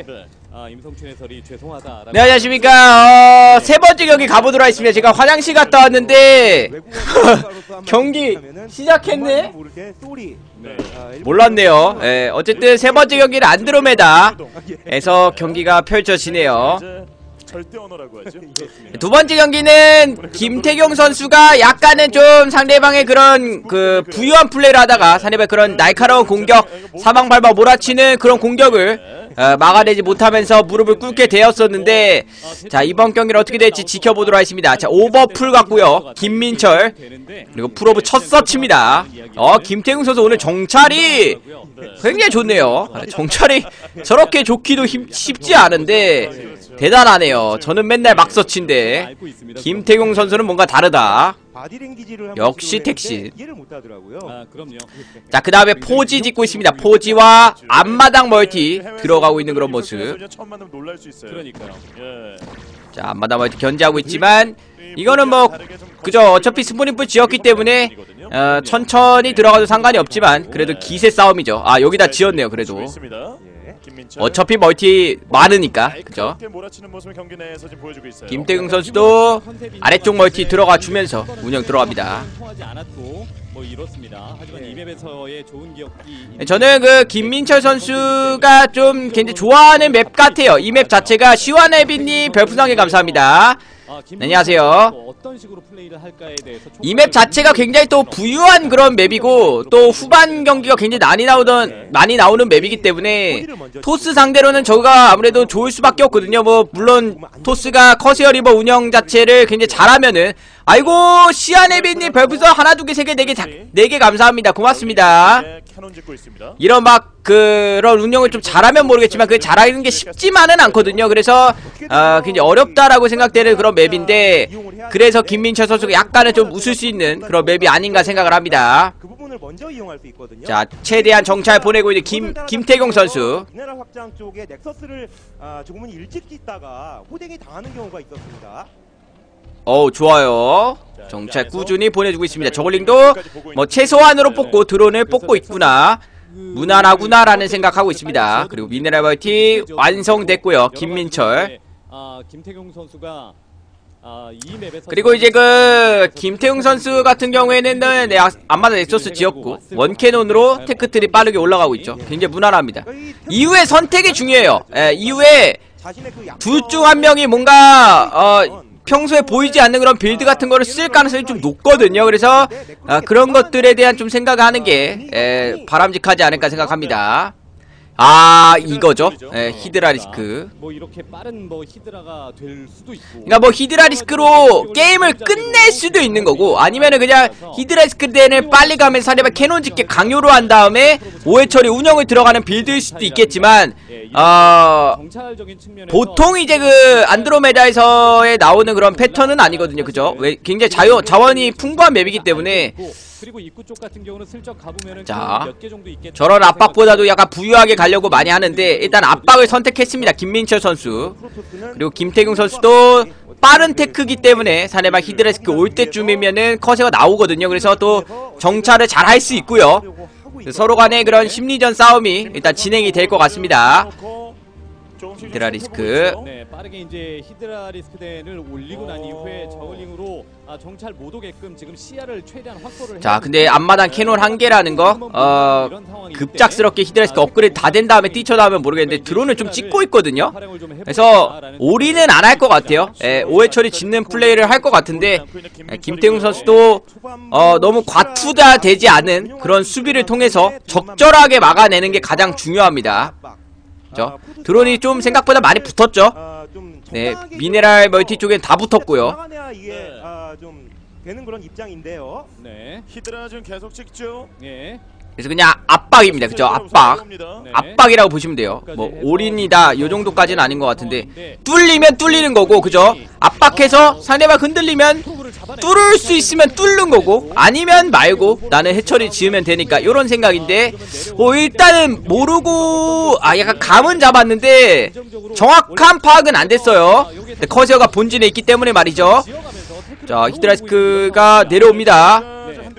있는데 아, 임성춘 해설이 죄송하다라고 네 안녕하십니까. 어, 세 번째 경기 가보도록 하겠습니다. 제가 화장실 갔다 왔는데 경기 시작했네? 네. 몰랐네요. 예, 어쨌든 세 번째 경기는 안드로메다에서 경기가 펼쳐지네요. 이제 절대 언어라고 하죠. 두 번째 경기는 김태경 선수가 약간은 좀 상대방의 그런 그 부유한 플레이를 하다가 상대방의 그런 날카로운 공격 사방팔방 몰아치는 그런 공격을 어, 막아내지 못하면서 무릎을 꿇게 되었었는데 자 이번 경기는 어떻게 될지 지켜보도록 하겠습니다. 자 오버풀 같고요. 김민철 그리고 프로브 첫 서치입니다. 어 김태경 선수 오늘 정찰이 굉장히 좋네요. 정찰이 저렇게 좋기도 힘- 쉽지 않은데 대단하네요 저는 맨날 막 서치인데 김태경 선수는 뭔가 다르다 역시 못하더라고요. 아. 자그 다음에 포지 짓고 있습니다 포지와 앞마당 멀티 들어가고 있는 그런 모습 처음 만나면 놀랄 수 있어요. 그러니까요. 예. 자 앞마당 멀티 견제하고 있지만 이거는 뭐 그저 어차피 스포니프 지었기 때문에 어, 천천히 들어가도 상관이 없지만 그래도 기세 싸움이죠 아 여기다 지었네요 그래도. 어차피 멀티 많으니까 그죠. 김태경 선수도 아래쪽 멀티 들어가 주면서 운영 들어갑니다. 뭐 이렇습니다. 하지만 이 맵에서의 좋은 기억이 저는 그 김민철 선수가 좀 굉장히 좋아하는 맵 같아요. 이 맵 자체가 시완에비님 별풍선에 감사합니다 안녕하세요. 선수가 어떤 식으로 플레이를 할까에 대해서 이맵 자체가 굉장히 또 부유한 그런 맵이고 또 후반 경기가 굉장히 많이 나오던 많이 나오는 맵이기 때문에 토스 상대로는 저가 아무래도 좋을 수밖에 없거든요. 뭐 물론 토스가 커세어 리버 운영 자체를 굉장히 잘하면은. 아이고 시아네비님 별풍선 하나 두 개 세 개 네개 네. 개 감사합니다. 고맙습니다. 이런 막 그런 운영을 좀 잘하면 모르겠지만 그 잘하는 게 쉽지만은 않거든요. 그래서 아 굉장히 어렵다라고 생각되는 그런 맵인데 그래서 김민철 선수가 약간은 좀 웃을 수 있는 그런 맵이 아닌가 생각을 합니다. 그 먼저 이용할 수 있거든요. 자 최대한 정찰 보내고 있는 김 김태경 선수. 미네랄 확장 쪽에 넥서스를 아, 조금은 일찍 짓다가 호갱이 당하는 경우가 있었습니다. 어우 좋아요. 정찰 꾸준히 보내주고 있습니다. 저글링도 뭐 최소한으로 뽑고 드론을 뽑고 있구나. 무난하구나라는 생각하고 있습니다. 그리고 미네랄 멀티 완성됐고요. 김민철. 아, 김태경 선수가 아, 그리고 이제 그 김태웅 선수 같은 경우에는 네, 아- 안마다 넥서스 지었고 원캐논으로 테크트리 빠르게 올라가고 있죠. 굉장히 무난합니다. 이 이후에 선택이 중요해요. 예, 이후에 그둘중 한 명이 뭔가 어, 평소에 보이지 않는 그런 빌드 같은 거를 쓸 가능성이 좀 높거든요. 그래서 아, 그런 것들에 대한 좀 생각하는 게 에, 바람직하지 않을까 생각합니다. 아 이거죠. 에, 히드라 리스크. 뭐 이렇게 빠른 뭐 히드라가 될 수도 있고. 그러니까 뭐 히드라 리스크로 게임을 끝낼 수도 있는 거고 아니면은 그냥 히드라 리스크 때는 빨리 가면서 상대방 캐논 짓게 강요로 한 다음에 오해 처리 운영을 들어가는 빌드일 수도 있겠지만 어 보통 이제 그 안드로메다에서의 나오는 그런 패턴은 아니거든요. 그죠? 왜 굉장히 자유 자원이 풍부한 맵이기 때문에 그리고 입구 쪽 같은 경우는 슬쩍 가보면은 자, 몇개 정도 있겠다. 저런 압박보다도 약간 부유하게 가려고 많이 하는데 일단 압박을 선택했습니다 김민철 선수 그리고 김태경 선수도 빠른 테크기 때문에 사네바 히드레스크 올 때쯤이면은 커세가 나오거든요. 그래서 또 정찰을 잘 할 수 있고요. 서로 간의 그런 심리전 싸움이 일단 진행이 될 것 같습니다. 히드라 리스크. 네, 빠르게 이제 히드라 리스크 덴을 올리고 난 이후에 저글링으로 아, 정찰 못 오게끔 지금 시야를 최대한 확보를 자, 근데 앞마당 캐논 한 개라는 거, 어, 급작스럽게 히드레스크 업그레이드 다 된 다음에 뛰쳐나오면 모르겠는데 드론을 좀 찍고 있거든요. 그래서 올인은 안 할 것 같아요. 예, 오해 처리 짓는 플레이를 할 것 같은데 예, 김태웅 선수도 어, 너무 과투다 되지 않은 그런 수비를 통해서 적절하게 막아내는 게 가장 중요합니다. 그죠? 드론이 좀 생각보다 많이 붙었죠. 아, 좀 네, 미네랄 멀티 쪽엔 다 붙었고요. 네. 아, 좀 되는 그런 입장인데요. 네. 히드라 지금 계속 찍죠. 예. 그래서 그냥 압박입니다. 그죠? 압박. 네. 압박이라고 보시면 돼요. 뭐 올인이다 요 정도까지는 아닌 것 같은데 뚫리면 뚫리는 거고 그죠? 압박해서 상대방 흔들리면 뚫을 수 있으면 뚫는 거고 아니면 말고 나는 해처리 지으면 되니까 요런 생각인데 뭐 일단은 모르고 아 약간 감은 잡았는데 정확한 파악은 안 됐어요. 커세어가 본진에 있기 때문에 말이죠. 자 히드라스크가 내려옵니다.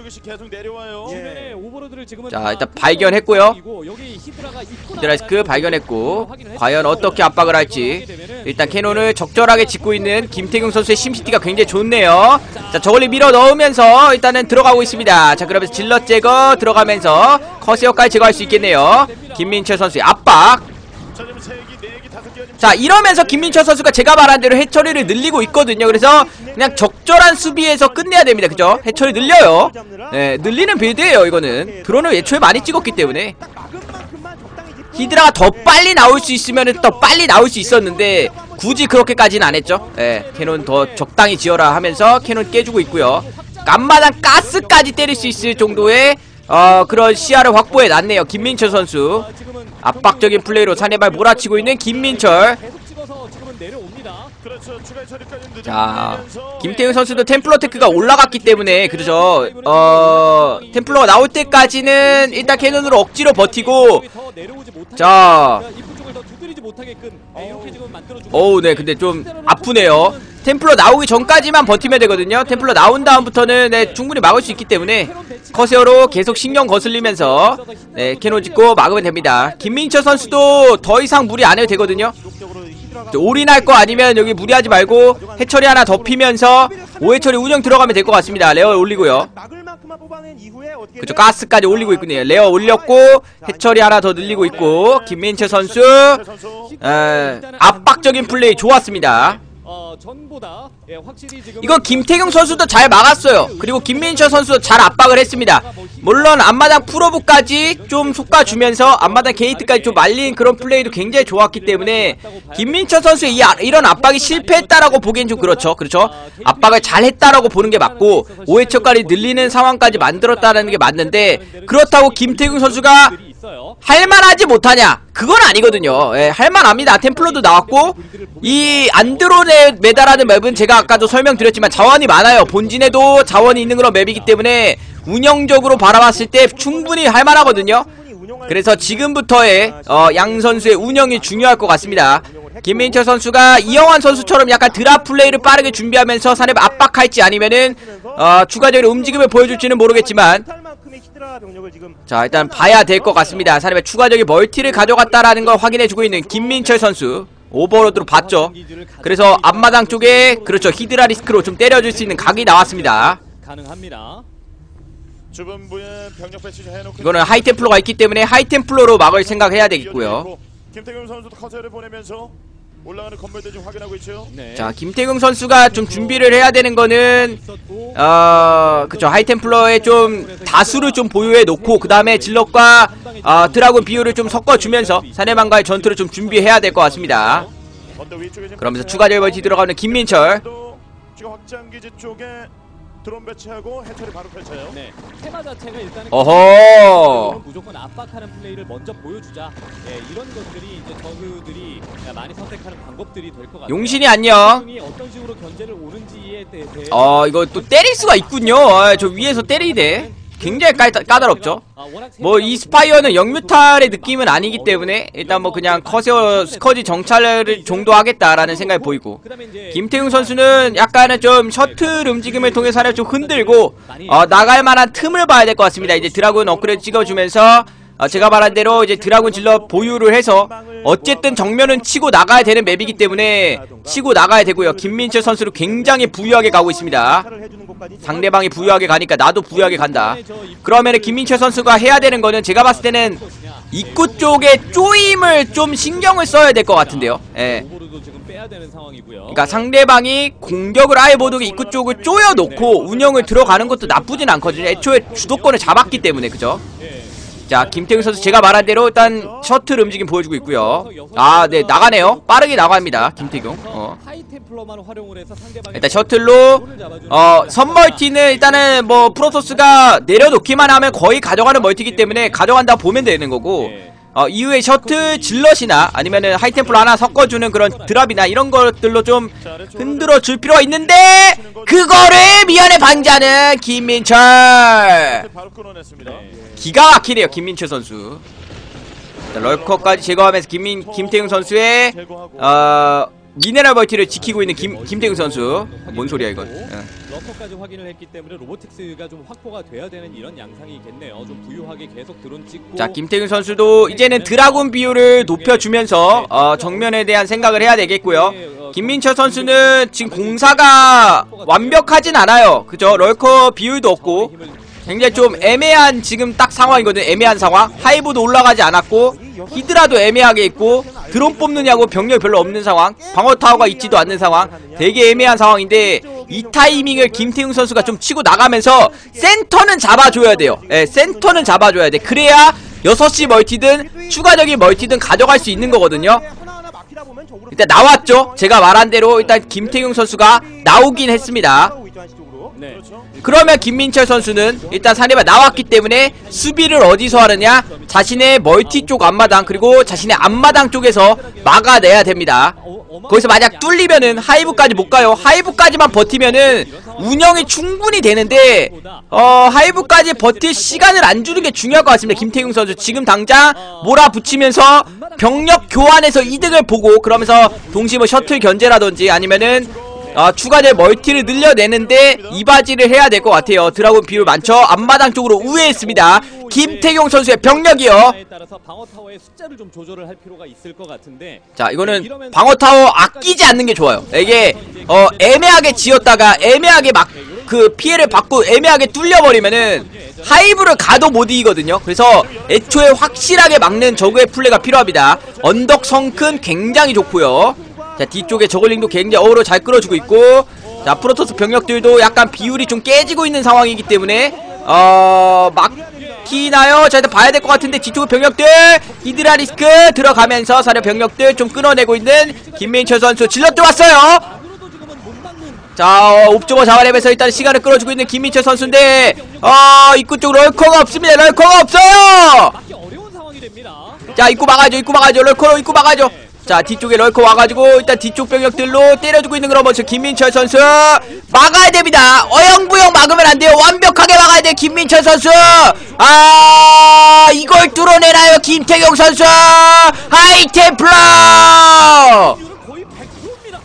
자, 한두 개 12시 계속 내려와요. 예. 주변에 오버로드를 지금은 자, 다 일단 큰 발견했고요. 상황이고 여기 히드라가 있고 히드라스크 나가는 발견했고 확인을 과연 했어요. 어떻게 압박을 할지. 일단 캐논을 적절하게 짓고 있는 김태경 선수의 심시티가 굉장히 좋네요. 자. 저걸리 밀어 넣으면서 일단은 들어가고 있습니다. 자 그러면서 질럿 제거 들어가면서 커세어까지 제거할 수 있겠네요. 김민철 선수의 압박. 자, 지금 세 기, 네 기, 자 이러면서 김민철 선수가 제가 말한 대로 해처리를 늘리고 있거든요. 그래서 그냥 적절한 수비에서 끝내야 됩니다. 그죠? 해처리 늘려요. 네 늘리는 빌드예요 이거는. 드론을 애초에 많이 찍었기 때문에. 히드라가 더 빨리 나올 수 있으면 더 빨리 나올 수 있었는데 굳이 그렇게까지는 안 했죠. 예, 캐논 더 적당히 지어라 하면서 캐논 깨주고 있고요. 깜마당 가스까지 때릴 수 있을 정도의 어 그런 시야를 확보해 놨네요 김민철 선수. 압박적인 플레이로 산해발 몰아치고 있는 김민철 자 김태형 선수도 템플러 테크가 올라갔기 때문에 그렇죠 어 템플러가 나올 때까지는 일단 캐논으로 억지로 버티고 못하게 자. 못하게끔 네, 어우 네 근데 좀 아프네요. 템플러 나오기 전까지만 버티면 되거든요. 템플러 나온 다음부터는 네 충분히 막을 수 있기 때문에 커세어로 계속 신경 거슬리면서 네 캐논 짓고 막으면 됩니다. 김민철 선수도 더 이상 무리 안 해도 되거든요 올인할 거 아니면 여기 무리하지 말고 해처리 하나 더 피면서 오해처리 운영 들어가면 될 것 같습니다. 레어 올리고요. 그쵸 가스까지 올리고 있군요. 레어 올렸고 해처리 하나 더 늘리고 있고 김민철 선수. 에, 압박적인 플레이 좋았습니다 어, 전보다 예, 확실히 지금 이건 김태경 선수도 잘 막았어요. 그리고 김민철 선수도 잘 압박을 했습니다. 물론 앞마당 프로브까지 좀 속아주면서 앞마당 게이트까지 좀 말린 그런 플레이도 굉장히 좋았기 때문에 김민철 선수의 이, 아- 이런 압박이 실패했다라고 보기엔 좀 그렇죠. 그렇죠. 압박을 잘 했다라고 보는 게 맞고 5회초까지 늘리는 상황까지 만들었다는 게 맞는데 그렇다고 김태경 선수가. 할만하지 못하냐? 그건 아니거든요. 예, 할만합니다. 템플러도 나왔고 이 안드론에 매달하는 맵은 제가 아까도 설명드렸지만 자원이 많아요. 본진에도 자원이 있는 그런 맵이기 때문에 운영적으로 바라봤을 때 충분히 할만하거든요. 그래서 지금부터의 어, 양 선수의 운영이 중요할 것 같습니다. 김민철 선수가 이영환 선수처럼 약간 드랍 플레이를 빠르게 준비하면서 산업 압박할지 아니면은 어, 추가적인 움직임을 보여줄지는 모르겠지만 자 일단 봐야 될 것 같습니다. 사람의 추가적인 멀티를 가져갔다라는 걸 확인해주고 있는 김민철 선수 오버로드로 봤죠. 그래서 앞마당 쪽에 그렇죠 히드라 리스크로 좀 때려줄 수 있는 각이 나왔습니다. 가능합니다. 이거는 하이템플로가 있기 때문에 하이템플로로 막을 생각해야 되겠고요. 김태경 선수도 커세를 보내면서 올라가는 건물들 좀 확인하고 있죠. 네. 자 김태경 선수가 좀 준비를 해야 되는 거는 어 그쵸 하이템플러의 좀 다수를 좀 보유해 놓고 그 다음에 질럿과 어, 드라군 비율을 좀 섞어주면서 사내방과의 전투를 좀 준비해야 될 것 같습니다. 그러면서. 추가적인 멀티 들어가는 김민철 또 지금 확장 기지 쪽에 드론 배치하고 해처리 바로 펼쳐요. 네. 테마 자체가 일단은 어허 무조건 압박하는 플레이를 먼저 보여주자. 예, 이런 것들이 이제 저그들이 많이 선택하는 방법들이 될 것 같아요. 용신이 안녕 용신이 어떤 식으로 견제를 오는지에 대- 대해 어 이거 또 때릴 수가 있군요 아, 저 위에서 때리대 굉장히 까, 까다롭죠 아, 워낙 뭐이 스파이어는 영뮤탈의 느낌은 아니기 때문에 일단 뭐 그냥 커세어 스커지 정찰을 정도 하겠다라는 생각이 보이고 김태웅 선수는 약간은 좀 셔틀 움직임을 통해 사를 좀 흔들고 어, 나갈 만한 틈을 봐야 될 것 같습니다. 이제 드라군 업그레이드 찍어주면서 어, 제가 말한 대로 이제 드라군 질러 보유를 해서 어쨌든 정면은 치고 나가야 되는 맵이기 때문에 치고 나가야 되고요. 김민철 선수를 굉장히 부유하게 가고 있습니다. 상대방이 부유하게 가니까 나도 부유하게 간다. 그러면은 김민철 선수가 해야 되는 거는 제가 봤을 때는 입구 쪽에 쪼임을 좀 신경을 써야 될 것 같은데요. 예. 그러니까 상대방이 공격을 아예 못하게 입구 쪽을 쪼여놓고 운영을 들어가는 것도 나쁘진 않거든요. 애초에 주도권을 잡았기 때문에 그죠? 예. 자 김태경 선수 제가 말한 대로 일단 셔틀 움직임 보여주고 있고요. 아 네 나가네요. 빠르게 나갑니다. 김태경. 어. 일단 셔틀로 어 선멀티는 일단은 뭐 프로토스가 내려놓기만 하면 거의 가져가는 멀티기 때문에 가져간다 보면 되는 거고 예. 어 이후에 셔틀 질럿이나 아니면은 하이템플러 하나 섞어주는 그런 드랍이나 이런 것들로 좀 흔들어 줄 필요가 있는데 그거를 미연에 반자는 김민철. 기가 막히네요 김민철 선수 자, 럴커까지 제거하면서 김민 김태웅 선수의 어 미네랄 멀티를 지키고 있는 김 김태경 선수. 뭔 소리야 이건? 예. 러커까지 확인을 했기 때문에 로보틱스가 좀 확보가 돼야 되는 이런 양상이겠네요. 좀 부유하게 계속 드론 찍고 자 김태균 선수도 이제는 드라군 비율을 높여주면서 어, 정면에 대한 생각을 해야 되겠고요. 김민철 선수는 지금 공사가 완벽하진 않아요. 그죠? 럴커 비율도 없고 굉장히 좀 애매한 지금 딱 상황이거든요. 애매한 상황. 하이브도 올라가지 않았고 히드라도 애매하게 있고 드론 뽑느냐고 병력이 별로 없는 상황. 방어 타워가 있지도 않는 상황. 되게 애매한 상황인데 이 타이밍을 김태웅 선수가 좀 치고 나가면서 센터는 잡아줘야 돼요. 예, 센터는 잡아줘야 돼. 그래야 6시 멀티든 추가적인 멀티든 가져갈 수 있는 거거든요. 일단 나왔죠. 제가 말한 대로 일단 김태경 선수가 나오긴 했습니다. 네. 그렇죠. 그러면 김민철 선수는 일단 사례가 나왔기 때문에 수비를 어디서 하느냐? 자신의 멀티 쪽 앞마당 그리고 자신의 앞마당 쪽에서 막아내야 됩니다. 거기서 만약 뚫리면은 하이브까지 못 가요. 하이브까지만 버티면은 운영이 충분히 되는데 어 하이브까지 버틸 시간을 안 주는 게 중요할 것 같습니다. 김태경 선수 지금 당장 몰아붙이면서 병력 교환해서 이득을 보고 그러면서 동시에 뭐 셔틀 견제라든지 아니면은 아, 추가적 멀티를 늘려내는데 이바지를 해야 될 것 같아요. 드라군 비율 많죠? 앞마당 쪽으로 우회했습니다. 김태경 선수의 병력이요. 같은데 자, 이거는 방어 타워 아끼지 않는 게 좋아요. 이게 어 애매하게 지었다가 애매하게 막 그 피해를 받고 애매하게 뚫려버리면은 하이브를 가도 못 이기거든요. 그래서 애초에 확실하게 막는 저그의 플레이가 필요합니다. 언덕 성큰 굉장히 좋고요. 자, 뒤쪽에 저글링도 굉장히 어우로 잘 끌어주고 있고 자, 프로토스 병력들도 약간 비율이 좀 깨지고 있는 상황이기 때문에 어... 막히나요? 자, 일단 봐야 될 것 같은데 뒤쪽의 병력들 히드라 리스크 들어가면서 사려 병력들 좀 끊어내고 있는 김민철 선수 질럿 들어왔어요 자, 어, 옵저버 잡아내면서 일단 시간을 끌어주고 있는 김민철 선수인데 어, 입구 쪽 럴커가 없습니다. 럴커가 없어요! 자 입구 막아줘 입구 막아줘 럴커로 입구 막아줘 자 뒤쪽에 럴커 와가지고 일단 뒤쪽 병력들로 때려주고 있는 그런 모습 김민철 선수. 막아야 됩니다. 어영부영 막으면 안 돼요. 완벽하게 막아야 돼요 김민철 선수. 아 이걸 뚫어내나요 김태경 선수? 하이템플러 이거는 거의 100%입니다.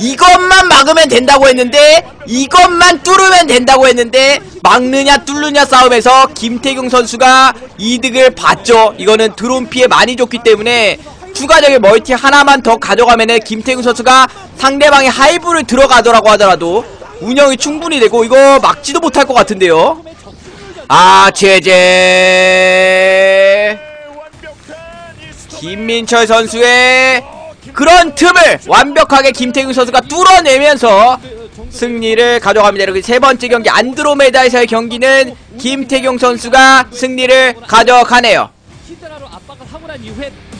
이것만 막으면 된다고 했는데 이것만 뚫으면 된다고 했는데 막느냐 뚫느냐 싸움에서 김태경 선수가 이득을 봤죠. 이거는 드론 피해 많이 줬기 때문에 추가적인 멀티 하나만 더 가져가면은 김태경 선수가 상대방의 하이브를 들어가더라고 하더라도 운영이 충분히 되고 이거 막지도 못할 것 같은데요 아 제제. 김민철 선수의 그런 틈을 완벽하게 김태균 선수가 뚫어내면서 승리를 가져갑니다. 그리고 세 번째 경기 안드로메다에서의 경기는 김태경 선수가 승리를 가져가네요.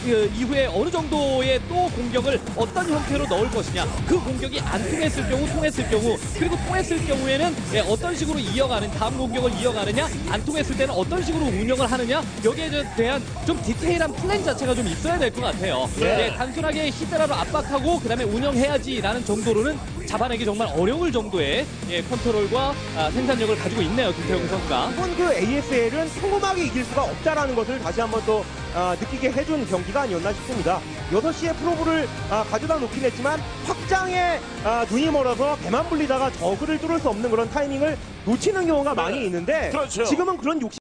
그 이후에 어느 정도의 또 공격을 어떤 형태로 넣을 것이냐 그 공격이 안 통했을 경우 통했을 경우 그리고 통했을 경우에는 예, 어떤 식으로 이어가는 다음 공격을 이어가느냐 안 통했을 때는 어떤 식으로 운영을 하느냐 여기에 대한 좀 디테일한 플랜 자체가 좀 있어야 될 것 같아요. 예, 단순하게 히드라로 압박하고 그 다음에 운영해야지라는 정도로는 잡아내기 정말 어려울 정도의 예, 컨트롤과 아, 생산력을 가지고 있네요 김태형 선수가. 이번 그 ASL은 평범하게 이길 수가 없다라는 것을 다시 한번 또 아, 느끼게 해준 경기가 아니었나 싶습니다. 6시에 프로브를 아, 가져다 놓긴 했지만 확장에 아, 눈이 멀어서 배만 불리다가 저그를 뚫을 수 없는 그런 타이밍을 놓치는 경우가 많이 있는데 그렇죠. 지금은 그런 욕심